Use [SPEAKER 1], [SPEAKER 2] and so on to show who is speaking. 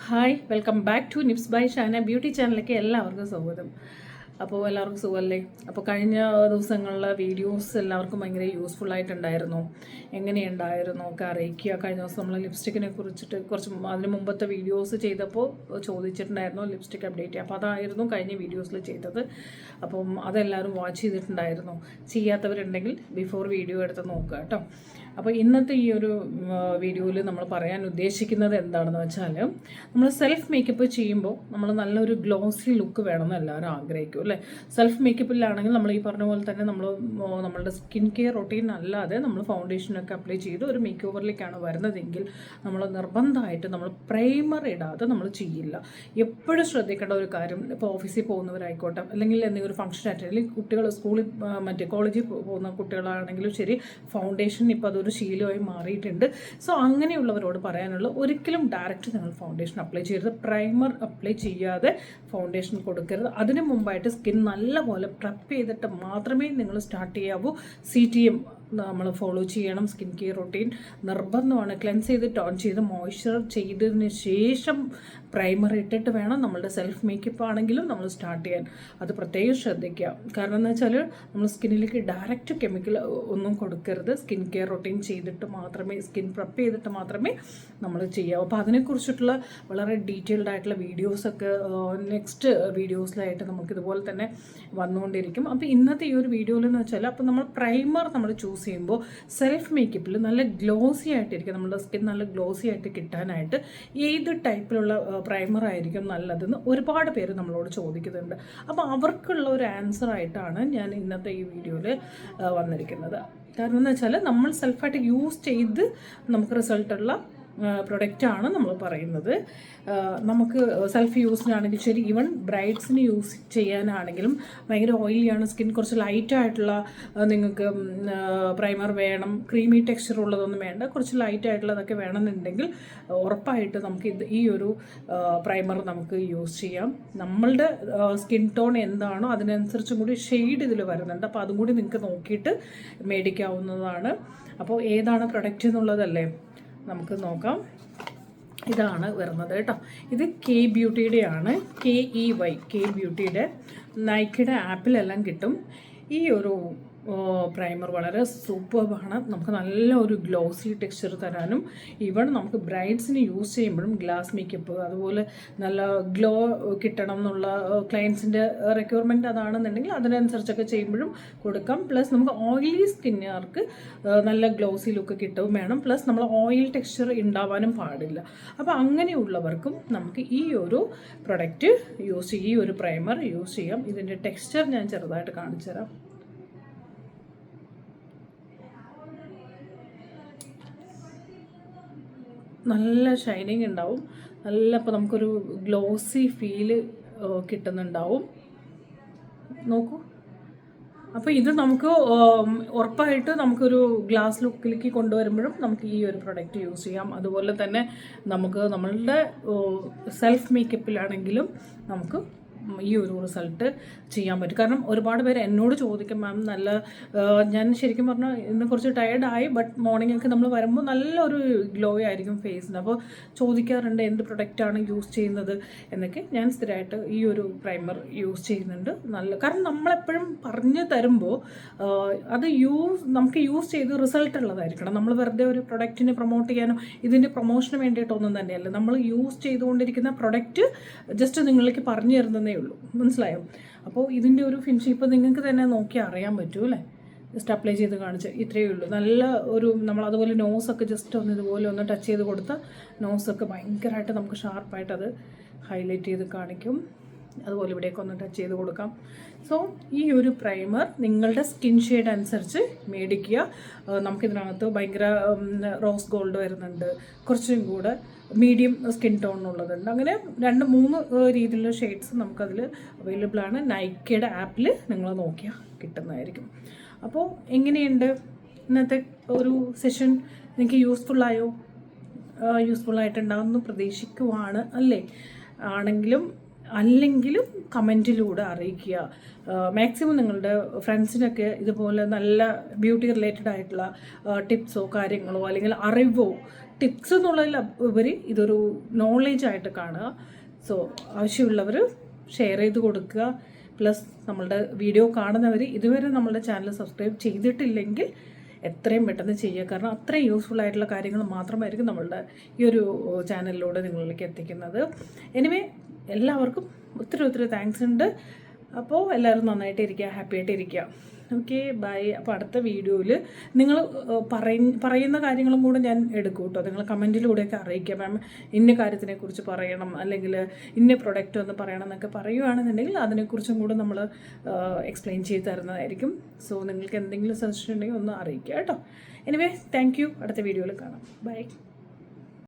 [SPEAKER 1] Hi welcome back to nips by Shana beauty ചാനലിലേക്ക് എല്ലാവർക്കും സ്വാഗതം. അപ്പോൾ എല്ലാവർക്കും സുഖമല്ലേ? അപ്പോൾ കഴിഞ്ഞ ദിവസങ്ങളിലെ വീഡിയോസ് എല്ലാവർക്കും ഭയങ്കര യൂസ്ഫുൾ ആയിട്ടുണ്ടായിരുന്നു. എങ്ങനെയുണ്ടായിരുന്നു? ഒക്കെ അറിയിക്കുക. കഴിഞ്ഞ ദിവസം നമ്മൾ ലിപ്സ്റ്റിക്കിനെ കുറിച്ചിട്ട് കുറച്ച് അതിന് മുമ്പത്തെ വീഡിയോസ് ചെയ്തപ്പോൾ ചോദിച്ചിട്ടുണ്ടായിരുന്നു ലിപ്സ്റ്റിക് അപ്ഡേറ്റ് അപ്പോൾ അതായിരുന്നു കഴിഞ്ഞ വീഡിയോസിൽ ചെയ്തത്. അപ്പം അതെല്ലാവരും വാച്ച് ചെയ്തിട്ടുണ്ടായിരുന്നു. ചെയ്യാത്തവരുണ്ടെങ്കിൽ ബിഫോർ വീഡിയോ എടുത്ത് നോക്കുക കേട്ടോ. അപ്പോൾ ഇന്നത്തെ ഈ ഒരു വീഡിയോയിൽ നമ്മൾ പറയാൻ ഉദ്ദേശിക്കുന്നത് എന്താണെന്ന് വെച്ചാൽ നമ്മൾ സെൽഫ് മേക്കപ്പ് ചെയ്യുമ്പോൾ നമ്മൾ നല്ലൊരു ഗ്ലോസി ലുക്ക് വേണമെന്ന് എല്ലാവരും ആഗ്രഹിക്കും അല്ലേ? സെൽഫ് മേക്കപ്പിലാണെങ്കിൽ നമ്മൾ ഈ പറഞ്ഞ പോലെ തന്നെ നമ്മൾ നമ്മളുടെ സ്കിൻ കെയർ റൊട്ടീൻ അല്ലാതെ നമ്മൾ ഫൗണ്ടേഷനൊക്കെ അപ്ലൈ ചെയ്ത് ഒരു മേക്ക് ഓവറിലേക്കാണ് വരുന്നതെങ്കിൽ നമ്മൾ നിർബന്ധമായിട്ട് നമ്മൾ പ്രൈമർ ഇടാതെ നമ്മൾ ചെയ്യില്ല. എപ്പോഴും ശ്രദ്ധിക്കേണ്ട ഒരു കാര്യം ഇപ്പോൾ ഓഫീസിൽ പോകുന്നവരായിക്കോട്ടെ അല്ലെങ്കിൽ എന്തെങ്കിലും ഒരു ഫംഗ്ഷൻ അറ്റൻഡ് അല്ലെങ്കിൽ കുട്ടികൾ സ്കൂളിൽ മറ്റേ കോളേജിൽ പോകുന്ന കുട്ടികളാണെങ്കിലും ശരി ഫൗണ്ടേഷൻ ഇപ്പോൾ അതൊരു ശീലമായി മാറിയിട്ടുണ്ട്. സോ അങ്ങനെയുള്ളവരോട് പറയാനുള്ള ഒരിക്കലും ഡയറക്റ്റ് നിങ്ങൾ ഫൗണ്ടേഷൻ അപ്ലൈ ചെയ്യരുത്. പ്രൈമർ അപ്ലൈ ചെയ്യാതെ ഫൗണ്ടേഷൻ കൊടുക്കരുത്. അതിന് മുമ്പായിട്ട് സ്കിൻ നല്ലപോലെ പ്രപ്പ് ചെയ്തിട്ട് മാത്രമേ നിങ്ങൾ സ്റ്റാർട്ട് ചെയ്യാവൂ. സി ടി എം നമ്മൾ ഫോളോ ചെയ്യണം സ്കിൻ കെയർ റൊട്ടീൻ നിർബന്ധമാണ്. ക്ലെൻസ് ചെയ്ത് ടോൺ ചെയ്ത് മോയ്സ്ചർ ചെയ്തതിന് ശേഷം പ്രൈമർ ഇട്ടിട്ട് വേണം നമ്മളുടെ സെൽഫ് മേക്കപ്പ് ആണെങ്കിലും നമ്മൾ സ്റ്റാർട്ട് ചെയ്യാൻ. അത് പ്രത്യേകം ശ്രദ്ധിക്കുക. കാരണം എന്ന് വെച്ചാൽ നമ്മൾ സ്കിന്നിലേക്ക് ഡയറക്റ്റ് കെമിക്കൽ ഒന്നും കൊടുക്കരുത്. സ്കിൻ കെയർ റൊട്ടീൻ ചെയ്തിട്ട് മാത്രമേ സ്കിൻ പ്രപ്പ് ചെയ്തിട്ട് മാത്രമേ നമ്മൾ ചെയ്യാവൂ അപ്പോൾ അതിനെക്കുറിച്ചിട്ടുള്ള വളരെ ഡീറ്റെയിൽഡ് ആയിട്ടുള്ള വീഡിയോസൊക്കെ നെക്സ്റ്റ് വീഡിയോസിലായിട്ട് നമുക്ക് ഇതുപോലെ തന്നെ വന്നുകൊണ്ടിരിക്കും. അപ്പോൾ ഇന്നത്തെ ഈ ഒരു വീഡിയോയിൽ എന്ന് വെച്ചാൽ അപ്പോൾ നമ്മൾ പ്രൈമർ നമ്മൾ ചൂസ് ചെയ്യുമ്പോൾ സെൽഫ് മേക്കപ്പിൽ നല്ല ഗ്ലോസി ആയിട്ടിരിക്കും. നമ്മുടെ സ്കിൻ നല്ല ഗ്ലോസി ആയിട്ട് കിട്ടാനായിട്ട് ഏത് ടൈപ്പിലുള്ള പ്രൈമർ ആയിരിക്കും നല്ലതെന്ന് ഒരുപാട് പേര് നമ്മളോട് ചോദിക്കുന്നുണ്ട്. അപ്പോൾ അവർക്കുള്ള ഒരു ആൻസർ ആയിട്ടാണ് ഞാൻ ഇന്നത്തെ ഈ വീഡിയോയിൽ വന്നിരിക്കുന്നത്. കാരണം എന്ന് വെച്ചാൽ നമ്മൾ സെൽഫായിട്ട് യൂസ് ചെയ്ത് നമുക്ക് റിസൾട്ടുള്ള പ്രൊഡക്റ്റാണ് നമ്മൾ പറയുന്നത്. നമുക്ക് സെൽഫ് യൂസിനാണെങ്കിൽ ശരി ഈവൻ ബ്രൈഡ്സിന് യൂസ് ചെയ്യാനാണെങ്കിലും ഭയങ്കര ഓയിലിയാണ് സ്കിൻ കുറച്ച് ലൈറ്റ് ആയിട്ടുള്ള നിങ്ങൾക്ക് പ്രൈമർ വേണം. ക്രീമി ടെക്സ്ചർ ഉള്ളതൊന്നും വേണ്ട. കുറച്ച് ലൈറ്റ് ആയിട്ടുള്ളതൊക്കെ വേണമെന്നുണ്ടെങ്കിൽ ഉറപ്പായിട്ട് നമുക്ക് ഇത് ഈ ഒരു പ്രൈമർ നമുക്ക് യൂസ് ചെയ്യാം. നമ്മളുടെ സ്കിൻ ടോൺ എന്താണോ അതിനനുസരിച്ചും കൂടി ഷെയ്ഡ് ഇതിൽ വരുന്നുണ്ട്. അപ്പോൾ അതും കൂടി നിങ്ങൾക്ക് നോക്കിയിട്ട് മേടിക്കാവുന്നതാണ്. അപ്പോൾ ഏതാണ് പ്രൊഡക്റ്റ് എന്നുള്ളതല്ലേ? നമുക്ക് നോക്കാം. ഇതാണ് വരുന്നത് കേട്ടോ. ഇത് കെ ബ്യൂട്ടിയുടെ ആണ്. കെ ഇ വൈ കെ ബ്യൂട്ടിയുടെ നൈക്കിയുടെ ആപ്പിലെല്ലാം കിട്ടും. ഈ ഒരു പ്രൈമർ വളരെ സൂപ്പർബാണ് നമുക്ക് നല്ല ഒരു ഗ്ലോസി ടെക്സ്ചർ തരാനും. ഇവൺ നമുക്ക് ബ്രൈഡ്സിന് യൂസ് ചെയ്യുമ്പോഴും ഗ്ലാസ് മേക്കപ്പ് അതുപോലെ നല്ല ഗ്ലോ കിട്ടണം എന്നുള്ള ക്ലയൻസിന്റെ റിക്വയർമെന്റ് അതാണെന്നുണ്ടെങ്കിൽ അതിനനുസരിച്ചൊക്കെ ചെയ്യുമ്പോഴും കൊടുക്കാം. പ്ലസ് നമുക്ക് ഓയിലി സ്കിന്നുകാർക്ക് നല്ല ഗ്ലോസി ലുക്ക് കിട്ടുകയും വേണം. പ്ലസ് നമ്മൾ ഓയിൽ ടെക്സ്ചർ ഉണ്ടാവാനും പാടില്ല. അപ്പോൾ അങ്ങനെയുള്ളവർക്കും നമുക്ക് ഈ ഒരു പ്രൊഡക്റ്റ് യൂസ് ചെയ്യും ഈ ഒരു പ്രൈമർ യൂസ് ചെയ്യാം. ഇതിന്റെ ടെക്സ്ചർ ഞാൻ ചെറുതായിട്ട് കാണിച്ചു തരാം നല്ല ഷൈനിങ് ഉണ്ടാവും നല്ല അപ്പോൾ നമുക്കൊരു ഗ്ലോസി ഫീൽ കിട്ടുന്നുണ്ടാവും. നോക്കൂ. അപ്പോൾ ഇത് നമുക്ക് ഉറപ്പായിട്ട് നമുക്കൊരു ഗ്ലാസ് ലുക്കിലേക്ക് കൊണ്ടുവരുമ്പോഴും നമുക്ക് ഈ ഒരു പ്രൊഡക്റ്റ് യൂസ് ചെയ്യാം. അതുപോലെ തന്നെ നമുക്ക് നമ്മളുടെ സെൽഫ് മേക്കപ്പിലാണെങ്കിലും നമുക്ക് ഈ ഒരു റിസൾട്ട് ചെയ്യാൻ പറ്റും. കാരണം ഒരുപാട് പേര് എന്നോട് ചോദിക്കും മാം നല്ല ഞാൻ ശരിക്കും പറഞ്ഞാൽ ഇന്ന് കുറച്ച് ടയർഡായി ബട്ട് മോർണിംഗ് ഒക്കെ നമ്മൾ വരുമ്പോൾ നല്ലൊരു ഗ്ലോ ആയിരിക്കും ഫേസിന് അപ്പോൾ ചോദിക്കാറുണ്ട് എന്ത് പ്രൊഡക്റ്റാണ് യൂസ് ചെയ്യുന്നത് എന്നൊക്കെ. ഞാൻ സ്ഥിരമായിട്ട് ഈ ഒരു പ്രൈമർ യൂസ് ചെയ്യുന്നുണ്ട്. നല്ല കാരണം നമ്മളെപ്പോഴും പറഞ്ഞു തരുമ്പോൾ അത് യൂസ് നമുക്ക് യൂസ് ചെയ്ത് റിസൾട്ട് ഉള്ളതായിരിക്കണം. നമ്മൾ വെറുതെ ഒരു പ്രൊഡക്റ്റിനെ പ്രൊമോട്ട് ചെയ്യാനോ ഇതിന്റെ പ്രൊമോഷന് വേണ്ടിയിട്ടൊന്നും തന്നെയല്ല. നമ്മൾ യൂസ് ചെയ്തുകൊണ്ടിരിക്കുന്ന പ്രൊഡക്റ്റ് ജസ്റ്റ് നിങ്ങൾക്ക് പറഞ്ഞു തരുന്നതേ ഉള്ളൂ. മനസ്സിലായോ? അപ്പോൾ ഇതിന്റെ ഒരു ഫിനിഷ് ഇപ്പോൾ നിങ്ങൾക്ക് തന്നെ നോക്കി അറിയാൻ പറ്റും അല്ലേ? ജസ്റ്റ് അപ്ലൈ ചെയ്ത് കാണിച്ച് ഇത്രയേ ഉള്ളൂ. നല്ല ഒരു നമ്മൾ അതുപോലെ നോസൊക്കെ ജസ്റ്റ് ഒന്ന് ഇതുപോലെ ഒന്ന് ടച്ച് ചെയ്ത് കൊടുത്താൽ നോസൊക്കെ ഭയങ്കരമായിട്ട് നമുക്ക് ഷാർപ്പായിട്ട് അത് ഹൈലൈറ്റ് ചെയ്ത് കാണിക്കും. അതുപോലെ ഇവിടെയൊക്കെ ഒന്ന് ടച്ച് ചെയ്ത് കൊടുക്കാം. സോ ഈ ഒരു പ്രൈമർ നിങ്ങളുടെ സ്കിൻ ഷെയ്ഡ് അനുസരിച്ച് മേടിക്കുക. നമുക്കിതിനകത്ത് ഭയങ്കര റോസ് ഗോൾഡ് വരുന്നുണ്ട്. കുറച്ചും കൂടെ മീഡിയം സ്കിൻ ടോൺ ഉള്ളതുണ്ട്. അങ്ങനെ രണ്ട് മൂന്ന് രീതിയിലുള്ള ഷെയ്ഡ്സ് നമുക്കതിൽ അവൈലബിൾ ആണ്. നൈക്കയുടെ ആപ്പിൽ നിങ്ങൾ നോക്കിയാൽ കിട്ടുന്നതായിരിക്കും. അപ്പോൾ എങ്ങനെയുണ്ട് ഇന്നത്തെ ഒരു സെഷൻ നിങ്ങൾക്ക് യൂസ്ഫുള്ളായോ യൂസ്ഫുള്ളായിട്ടുണ്ടാകുമെന്ന് പ്രതീക്ഷിക്കുവാണ് അല്ലേ? ആണെങ്കിലും അല്ലെങ്കിലും കമന്റിലൂടെ അറിയിക്കുക. മാക്സിമം നിങ്ങളുടെ ഫ്രണ്ട്സിനൊക്കെ ഇതുപോലെ നല്ല ബ്യൂട്ടി റിലേറ്റഡ് ആയിട്ടുള്ള ടിപ്സോ കാര്യങ്ങളോ അല്ലെങ്കിൽ അറിവോ ടിപ്സ് എന്നുള്ളതിൽ ഉപരി ഇതൊരു നോളേജ് ആയിട്ട് കാണുക. സോ ആവശ്യമുള്ളവർ ഷെയർ ചെയ്ത് കൊടുക്കുക. പ്ലസ് നമ്മളുടെ വീഡിയോ കാണുന്നവർ ഇതുവരെ നമ്മളുടെ ചാനൽ സബ്സ്ക്രൈബ് ചെയ്തിട്ടില്ലെങ്കിൽ എത്രയും പെട്ടെന്ന് ചെയ്യുക. കാരണം അത്രയും യൂസ്ഫുൾ ആയിട്ടുള്ള കാര്യങ്ങൾ മാത്രമായിരിക്കും നമ്മളുടെ ഈ ഒരു ചാനലിലൂടെ നിങ്ങളിലേക്ക് എത്തിക്കുന്നത്. എനിവേ എല്ലാവർക്കും ഒത്തിരി ഒത്തിരി താങ്ക്സ് ഉണ്ട്. അപ്പോൾ എല്ലാവരും നന്നായിട്ട് ഇരിക്കുക ഹാപ്പി ആയിട്ട് ഓക്കെ ബൈ അപ്പോൾ അടുത്ത വീഡിയോയിൽ നിങ്ങൾ പറയുന്ന കാര്യങ്ങളും കൂടെ ഞാൻ എടുക്കും കേട്ടോ നിങ്ങൾ കമന്റിലൂടെയൊക്കെ അറിയിക്കുക. മാം ഇന്ന കാര്യത്തിനെക്കുറിച്ച് പറയണം അല്ലെങ്കിൽ ഇന്ന പ്രൊഡക്റ്റ് ഒന്ന് പറയണം എന്നൊക്കെ പറയുകയാണെന്നുണ്ടെങ്കിൽ അതിനെക്കുറിച്ചും കൂടെ നമ്മൾ എക്സ്പ്ലെയിൻ ചെയ്ത് തരുന്നതായിരിക്കും. സോ നിങ്ങൾക്ക് എന്തെങ്കിലും സജഷൻ ഉണ്ടെങ്കിൽ ഒന്ന് അറിയിക്കുക കേട്ടോ എനിവേ താങ്ക് യു അടുത്ത വീഡിയോയിൽ കാണാം. ബൈ